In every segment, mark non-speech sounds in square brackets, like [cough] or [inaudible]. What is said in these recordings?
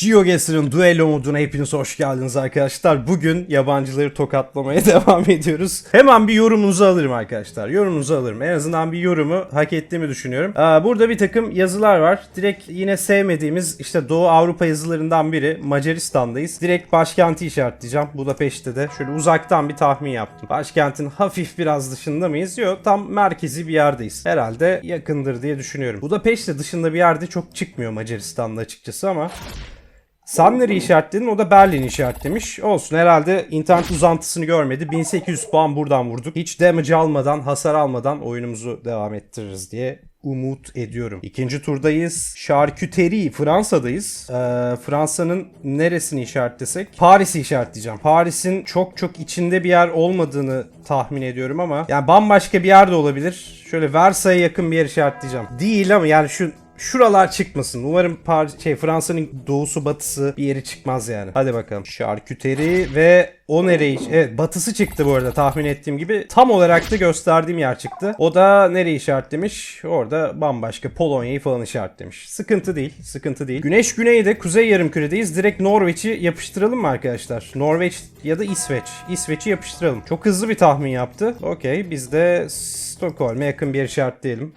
GeoGuessr'ın duello moduna hepiniz hoş geldiniz arkadaşlar. Bugün yabancıları tokatlamaya [laughs] devam ediyoruz. Hemen bir yorumunuzu alırım arkadaşlar. Yorumunuzu alırım. En azından bir yorumu hak ettiğimi düşünüyorum. Aa, burada bir takım yazılar var. Direkt yine sevmediğimiz işte Doğu Avrupa yazılarından biri. Macaristan'dayız. Direkt başkenti işaretleyeceğim. Budapeşte de. Şöyle uzaktan bir tahmin yaptım. Başkentin hafif biraz dışında mıyız? Yok tam merkezi bir yerdeyiz. Herhalde yakındır diye düşünüyorum. Budapeşte dışında bir yerde çok çıkmıyor Macaristan'da açıkçası ama sen nereyi işaretledin? O da Berlin'i işaretlemiş. Olsun herhalde internet uzantısını görmedi. 1800 puan buradan vurduk. Hiç damage almadan, hasar almadan oyunumuzu devam ettiririz diye umut ediyorum. İkinci turdayız. Charcuterie Fransa'dayız. Ee, Fransa'nın neresini işaretlesek? Paris'i işaretleyeceğim. Paris'in çok çok içinde bir yer olmadığını tahmin ediyorum ama yani bambaşka bir yerde olabilir. Şöyle Versailles'e yakın bir yer işaretleyeceğim. Değil ama yani şu Şuralar çıkmasın. Umarım Par şey Fransa'nın doğusu batısı bir yeri çıkmaz yani. Hadi bakalım. Şarküteri ve o nereyi? Evet batısı çıktı bu arada tahmin ettiğim gibi. Tam olarak da gösterdiğim yer çıktı. O da nereyi işaretlemiş? Orada bambaşka Polonya'yı falan işaretlemiş. Sıkıntı değil. Sıkıntı değil. Güneş güneyde kuzey yarımküredeyiz. Direkt Norveç'i yapıştıralım mı arkadaşlar? Norveç ya da İsveç. İsveç'i yapıştıralım. Çok hızlı bir tahmin yaptı. Okey biz de Stockholm'e yakın bir yer işaretleyelim.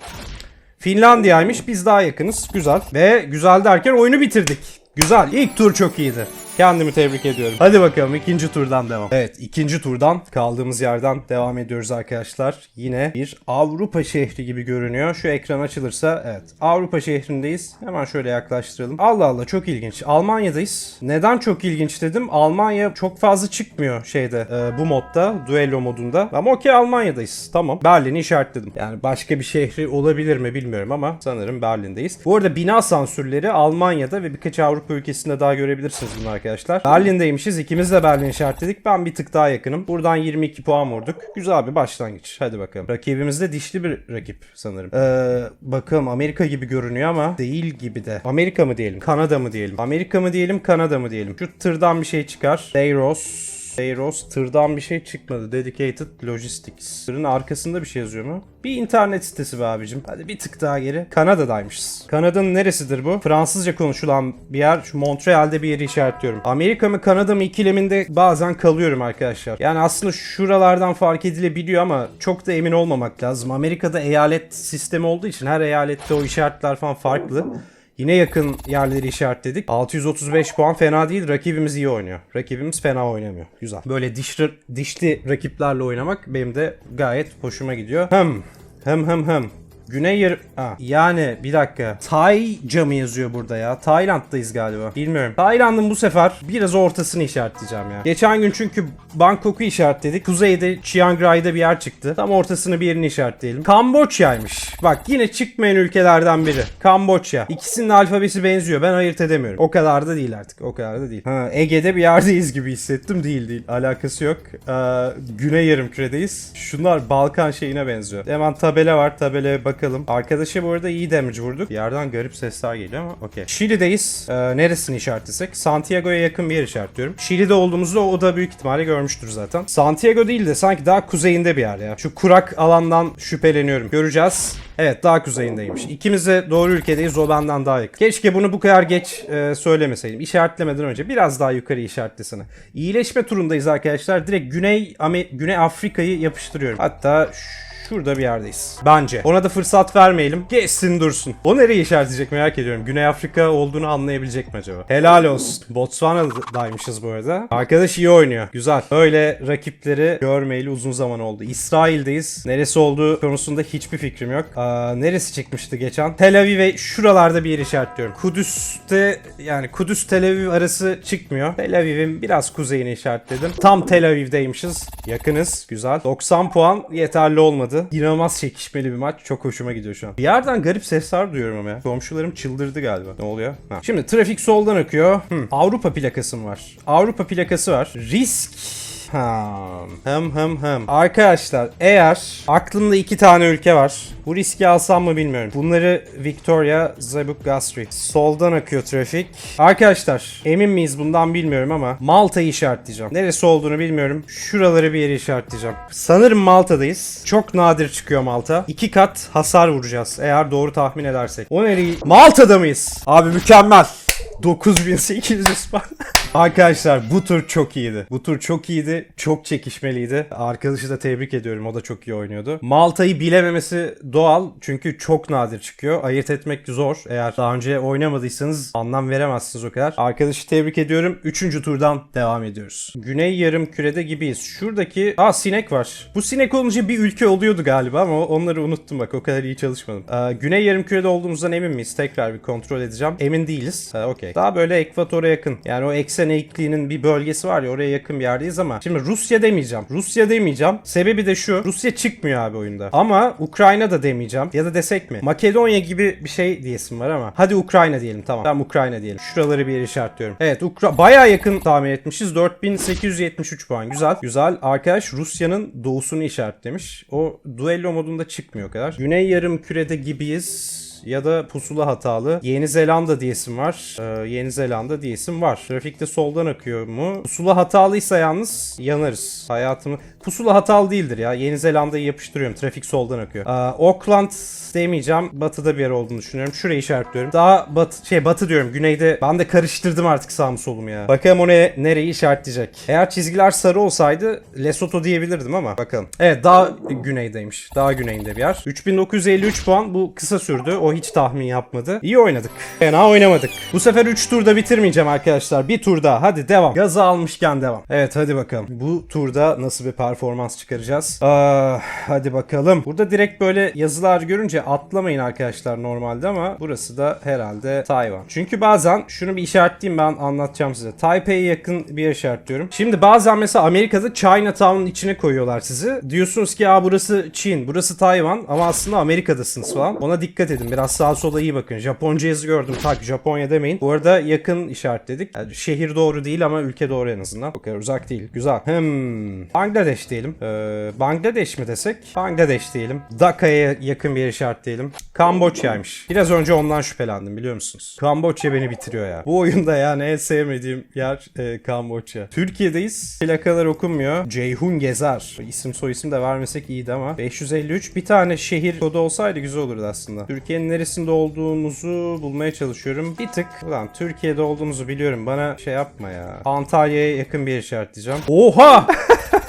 Finlandiya'ymış. Biz daha yakınız. Güzel. Ve güzel derken oyunu bitirdik. Güzel. İlk tur çok iyiydi. Kendimi tebrik ediyorum. Hadi bakalım ikinci turdan devam. Evet ikinci turdan kaldığımız yerden devam ediyoruz arkadaşlar. Yine bir Avrupa şehri gibi görünüyor. Şu ekran açılırsa evet Avrupa şehrindeyiz. Hemen şöyle yaklaştıralım. Allah Allah çok ilginç. Almanya'dayız. Neden çok ilginç dedim? Almanya çok fazla çıkmıyor şeyde e, bu modda. Duello modunda. Ama okey Almanya'dayız. Tamam. Berlin'i işaretledim. Yani başka bir şehri olabilir mi bilmiyorum ama sanırım Berlin'deyiz. Bu arada bina sansürleri Almanya'da ve birkaç Avrupa ülkesinde daha görebilirsiniz bunu arkadaşlar. Berlin'deymişiz. İkimiz de Berlin işaretledik. Ben bir tık daha yakınım. Buradan 22 puan vurduk. Güzel bir başlangıç. Hadi bakalım. Rakibimiz de dişli bir rakip sanırım. Ee, bakalım Amerika gibi görünüyor ama değil gibi de. Amerika mı diyelim? Kanada mı diyelim? Amerika mı diyelim? Kanada mı diyelim? Şu tırdan bir şey çıkar. Beyros. Beyros tırdan bir şey çıkmadı. Dedicated Logistics. Tırın arkasında bir şey yazıyor mu? Bir internet sitesi be abicim. Hadi bir tık daha geri. Kanada'daymışız. Kanada'nın neresidir bu? Fransızca konuşulan bir yer. Şu Montreal'de bir yeri işaretliyorum. Amerika mı Kanada mı ikileminde bazen kalıyorum arkadaşlar. Yani aslında şuralardan fark edilebiliyor ama çok da emin olmamak lazım. Amerika'da eyalet sistemi olduğu için her eyalette o işaretler falan farklı. Yine yakın yerleri işaretledik. 635 puan fena değil. Rakibimiz iyi oynuyor. Rakibimiz fena oynamıyor. Güzel. Böyle dişli, dişli rakiplerle oynamak benim de gayet hoşuma gidiyor. Hem hem hem hem. Güney yarı... Ha, yani bir dakika. Tayca mı yazıyor burada ya? Tayland'dayız galiba. Bilmiyorum. Tayland'ın bu sefer biraz ortasını işaretleyeceğim ya. Geçen gün çünkü Bangkok'u işaretledik. Kuzeyde Chiang Rai'da bir yer çıktı. Tam ortasını bir yerini işaretleyelim. Kamboçya'ymış. Bak yine çıkmayan ülkelerden biri. Kamboçya. İkisinin alfabesi benziyor. Ben ayırt edemiyorum. O kadar da değil artık. O kadar da değil. Ha, Ege'de bir yerdeyiz gibi hissettim. Değil değil. Alakası yok. Ee, Güney yarımküredeyiz. Şunlar Balkan şeyine benziyor. Hemen tabela var. Tabelaya bakalım. Arkadaşa bu arada iyi damage vurduk. Yerden garip sesler geliyor ama okey. Şili'deyiz. Ee, neresini işaretlesek? Santiago'ya yakın bir yer işaretliyorum. Şili'de olduğumuzda o da büyük ihtimalle görmüştür zaten. Santiago değil de sanki daha kuzeyinde bir yer ya. Şu kurak alandan şüpheleniyorum. Göreceğiz. Evet daha kuzeyindeymiş. İkimiz de doğru ülkedeyiz. O benden daha yakın. Keşke bunu bu kadar geç e, söylemeseydim. İşaretlemeden önce biraz daha yukarı işaretlesene. İyileşme turundayız arkadaşlar. Direkt Güney Güney Afrika'yı yapıştırıyorum. Hatta Şurada bir yerdeyiz. Bence. Ona da fırsat vermeyelim. Geçsin dursun. O nereye işaretleyecek merak ediyorum. Güney Afrika olduğunu anlayabilecek mi acaba? Helal olsun. Botswana'daymışız bu arada. Arkadaş iyi oynuyor. Güzel. Böyle rakipleri görmeyeli uzun zaman oldu. İsrail'deyiz. Neresi olduğu konusunda hiçbir fikrim yok. Aa, neresi çıkmıştı geçen? Tel Aviv ve şuralarda bir yer işaretliyorum. Kudüs'te yani Kudüs Tel Aviv arası çıkmıyor. Tel Aviv'in biraz kuzeyini işaretledim. Tam Tel Aviv'deymişiz. Yakınız. Güzel. 90 puan yeterli olmadı. İnanılmaz çekişmeli bir maç. Çok hoşuma gidiyor şu an. Bir yerden garip sesler duyuyorum ama ya. Komşularım çıldırdı galiba. Ne oluyor? Ha. Şimdi trafik soldan akıyor. Hmm. Avrupa plakası mı var? Avrupa plakası var. Risk Ha. Hem hem hem. Arkadaşlar eğer aklımda iki tane ülke var. Bu riski alsam mı bilmiyorum. Bunları Victoria, Zabuk, Gastri. Soldan akıyor trafik. Arkadaşlar emin miyiz bundan bilmiyorum ama Malta'yı işaretleyeceğim. Neresi olduğunu bilmiyorum. Şuraları bir yere işaretleyeceğim. Sanırım Malta'dayız. Çok nadir çıkıyor Malta. İki kat hasar vuracağız eğer doğru tahmin edersek. O nereyi? Malta'da mıyız? Abi mükemmel. 9800 puan. [laughs] Arkadaşlar bu tur çok iyiydi. Bu tur çok iyiydi. Çok çekişmeliydi. Arkadaşı da tebrik ediyorum. O da çok iyi oynuyordu. Malta'yı bilememesi doğal. Çünkü çok nadir çıkıyor. Ayırt etmek zor. Eğer daha önce oynamadıysanız anlam veremezsiniz o kadar. Arkadaşı tebrik ediyorum. Üçüncü turdan devam ediyoruz. Güney yarım kürede gibiyiz. Şuradaki... Aa sinek var. Bu sinek olunca bir ülke oluyordu galiba ama onları unuttum bak. O kadar iyi çalışmadım. Ee, Güney yarım kürede olduğumuzdan emin miyiz? Tekrar bir kontrol edeceğim. Emin değiliz. Ha, Okey. Daha böyle ekvatora yakın. Yani o eksen eğikliğinin bir bölgesi var ya oraya yakın bir yerdeyiz ama şimdi Rusya demeyeceğim. Rusya demeyeceğim. Sebebi de şu. Rusya çıkmıyor abi oyunda. Ama Ukrayna da demeyeceğim. Ya da desek mi? Makedonya gibi bir şey diyesim var ama. Hadi Ukrayna diyelim tamam. Tamam Ukrayna diyelim. Şuraları bir yere işaretliyorum. Evet Ukra bayağı yakın tahmin etmişiz. 4873 puan. Güzel. Güzel. Arkadaş Rusya'nın doğusunu işaretlemiş. O duello modunda çıkmıyor kadar. Güney yarım kürede gibiyiz ya da pusula hatalı. Yeni Zelanda diyesim var. Ee, Yeni Zelanda diyesim var. Trafikte soldan akıyor mu? Pusula hatalıysa yalnız yanarız. Hayatımı... Pusula hatalı değildir ya. Yeni Zelanda'yı yapıştırıyorum. Trafik soldan akıyor. Ee, Auckland demeyeceğim. Batıda bir yer olduğunu düşünüyorum. Şurayı işaretliyorum. Daha batı, şey batı diyorum. Güneyde ben de karıştırdım artık sağımı solumu ya. Bakalım o ne, nereyi işaretleyecek. Eğer çizgiler sarı olsaydı Lesotho diyebilirdim ama bakalım. Evet daha güneydeymiş. Daha güneyinde bir yer. 3953 puan. Bu kısa sürdü. O hiç tahmin yapmadı. İyi oynadık. Fena oynamadık. Bu sefer 3 turda bitirmeyeceğim arkadaşlar. Bir tur daha. Hadi devam. Gazı almışken devam. Evet hadi bakalım. Bu turda nasıl bir performans çıkaracağız? Aa, hadi bakalım. Burada direkt böyle yazılar görünce atlamayın arkadaşlar normalde ama burası da herhalde Tayvan. Çünkü bazen şunu bir işaretleyeyim ben anlatacağım size. Taipei'ye yakın bir yer işaretliyorum. Şimdi bazen mesela Amerika'da Chinatown'un içine koyuyorlar sizi. Diyorsunuz ki ya burası Çin, burası Tayvan ama aslında Amerika'dasınız falan. Ona dikkat edin. Biraz sağa sola iyi bakın. Japonca gördüm. Tak Japonya demeyin. Bu arada yakın işaretledik. Yani şehir doğru değil ama ülke doğru en azından. O kadar uzak değil. Güzel. Hmm. Bangladeş diyelim. Ee, Bangladeş mi desek? Bangladeş diyelim. Dhaka'ya yakın bir yer işaretleyelim. Kamboçya'ymış. Biraz önce ondan şüphelendim biliyor musunuz? Kamboçya beni bitiriyor ya. Bu oyunda yani en sevmediğim yer e, Kamboçya. Türkiye'deyiz. Plakalar okunmuyor. Ceyhun Gezer. İsim soy isim de vermesek iyiydi ama. 553. Bir tane şehir kodu olsaydı güzel olurdu aslında. Türkiye'nin neresinde olduğumuzu bulmaya çalışıyorum. Bir tık. Ulan Türkiye'de olduğumuzu biliyorum. Bana şey yapma ya. Antalya'ya yakın bir yer işaretleyeceğim. Oha! [laughs]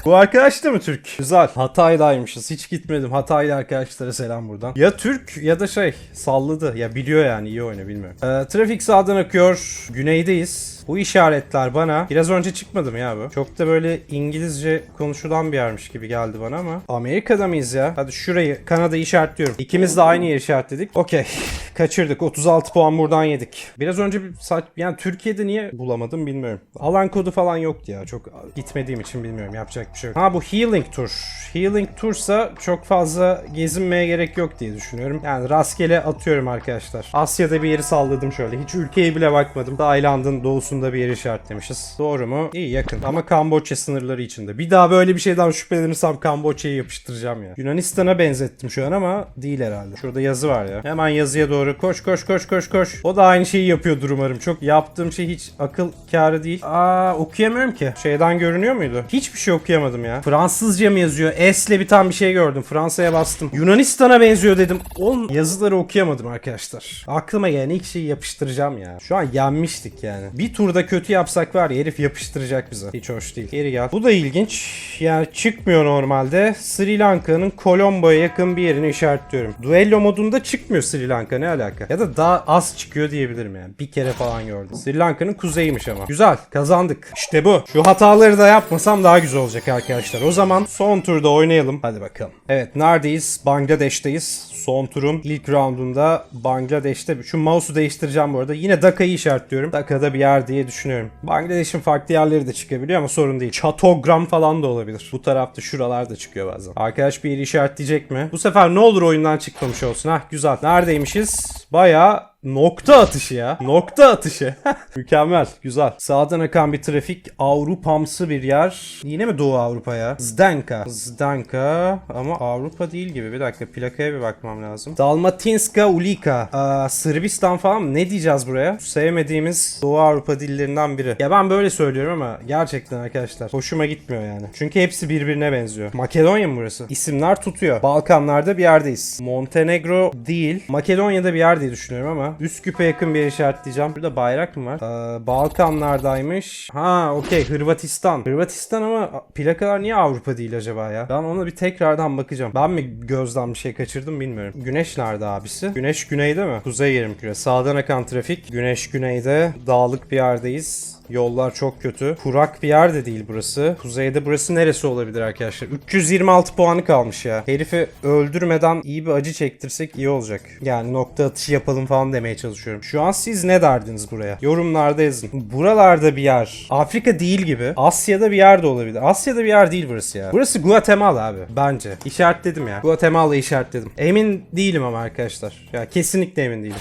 Bu arkadaş da mı Türk? Güzel. Hatay'daymışız. Hiç gitmedim. Hataylı arkadaşlara selam buradan. Ya Türk ya da şey salladı. Ya biliyor yani iyi oyna bilmiyorum. Ee, trafik sağdan akıyor. Güneydeyiz. Bu işaretler bana biraz önce çıkmadı mı ya bu? Çok da böyle İngilizce konuşulan bir yermiş gibi geldi bana ama. Amerika'da mıyız ya? Hadi şurayı Kanada'yı işaretliyorum. İkimiz de aynı yeri işaretledik. Okey. Kaçırdık. 36 puan buradan yedik. Biraz önce bir saç yani Türkiye'de niye bulamadım bilmiyorum. Alan kodu falan yoktu ya. Çok gitmediğim için bilmiyorum. Yapacak bir şey yok. Ha bu Healing Tour. Healing Tour'sa çok fazla gezinmeye gerek yok diye düşünüyorum. Yani rastgele atıyorum arkadaşlar. Asya'da bir yeri salladım şöyle. Hiç ülkeye bile bakmadım. Tayland'ın doğusunda bir yeri işaretlemişiz. Doğru mu? İyi yakın. Ama Kamboçya sınırları içinde. Bir daha böyle bir şeyden şüphelenirsem Kamboçya'yı yapıştıracağım ya. Yunanistan'a benzettim şu an ama değil herhalde. Şurada yazı var ya. Hemen yazıya doğru koş koş koş koş koş. O da aynı şeyi yapıyordur umarım. Çok yaptığım şey hiç akıl kârı değil. Aa okuyamıyorum ki. Şeyden görünüyor muydu? Hiçbir şey okuyamadım ya. Fransızca mı yazıyor? S'le biten bir şey gördüm. Fransa'ya bastım. Yunanistan'a benziyor dedim. Oğlum yazıları okuyamadım arkadaşlar. Aklıma gelen ilk şeyi yapıştıracağım ya. Şu an yenmiştik yani. Bir turda kötü yapsak var ya herif yapıştıracak bize. Hiç hoş değil. Geri gel. Bu da ilginç. Yani çıkmıyor normalde. Sri Lanka'nın Colombo'ya yakın bir yerini işaretliyorum. Duello modunda çıkmıyor Sri Lanka ne alaka? Ya da daha az çıkıyor diyebilirim yani. Bir kere falan gördüm. Sri Lanka'nın kuzeyiymiş ama. Güzel. Kazandık. İşte bu. Şu hataları da yapmasam daha güzel olacak arkadaşlar. O zaman son turda oynayalım. Hadi bakalım. Evet neredeyiz? Bangladeş'teyiz. Son turun ilk roundunda Bangladeş'te. Şu mouse'u değiştireceğim bu arada. Yine Dhaka'yı işaretliyorum. Dhaka'da bir yer diye düşünüyorum. Bangladeş'in farklı yerleri de çıkabiliyor ama sorun değil. Çatogram falan da olabilir. Bu tarafta şuralarda çıkıyor bazen. Arkadaş bir yeri işaretleyecek mi? Bu sefer ne olur oyundan çıkmamış olsun. Hah güzel. Neredeymişiz? Bayağı nokta atışı ya. Nokta atışı. [laughs] Mükemmel. Güzel. Sağdan akan bir trafik. Avrupamsı bir yer. Yine mi Doğu Avrupa ya? Zdanka. Zdanka ama Avrupa değil gibi. Bir dakika plakaya bir bakmam lazım. Dalmatinska Ulika. Aa, Sırbistan falan? Ne diyeceğiz buraya? Sevmediğimiz Doğu Avrupa dillerinden biri. Ya ben böyle söylüyorum ama gerçekten arkadaşlar hoşuma gitmiyor yani. Çünkü hepsi birbirine benziyor. Makedonya mı burası? İsimler tutuyor. Balkanlarda bir yerdeyiz. Montenegro değil. Makedonya'da bir yer diye düşünüyorum ama? Üsküp'e yakın bir yer işaretleyeceğim. Burada bayrak mı var? Ee, Balkanlardaymış. Ha okey Hırvatistan. Hırvatistan ama plakalar niye Avrupa değil acaba ya? Ben ona bir tekrardan bakacağım. Ben mi gözden bir şey kaçırdım bilmiyorum. Güneş nerede abisi? Güneş güneyde mi? Kuzey yarımküre. Sağdan akan trafik. Güneş güneyde. Dağlık bir yerdeyiz. Yollar çok kötü. Kurak bir yer de değil burası. Kuzeyde burası neresi olabilir arkadaşlar? 326 puanı kalmış ya. Herifi öldürmeden iyi bir acı çektirsek iyi olacak. Yani nokta atışı yapalım falan demeye çalışıyorum. Şu an siz ne derdiniz buraya? Yorumlarda yazın. Buralarda bir yer. Afrika değil gibi. Asya'da bir yer de olabilir. Asya'da bir yer değil burası ya. Burası Guatemala abi. Bence. İşaretledim ya. Guatemala işaretledim. Emin değilim ama arkadaşlar. Ya kesinlikle emin değilim.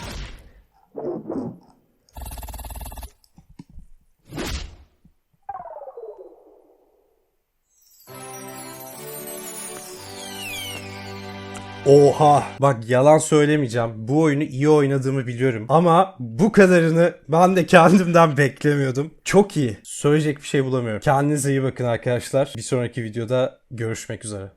Oha! Bak yalan söylemeyeceğim. Bu oyunu iyi oynadığımı biliyorum. Ama bu kadarını ben de kendimden beklemiyordum. Çok iyi. Söyleyecek bir şey bulamıyorum. Kendinize iyi bakın arkadaşlar. Bir sonraki videoda görüşmek üzere.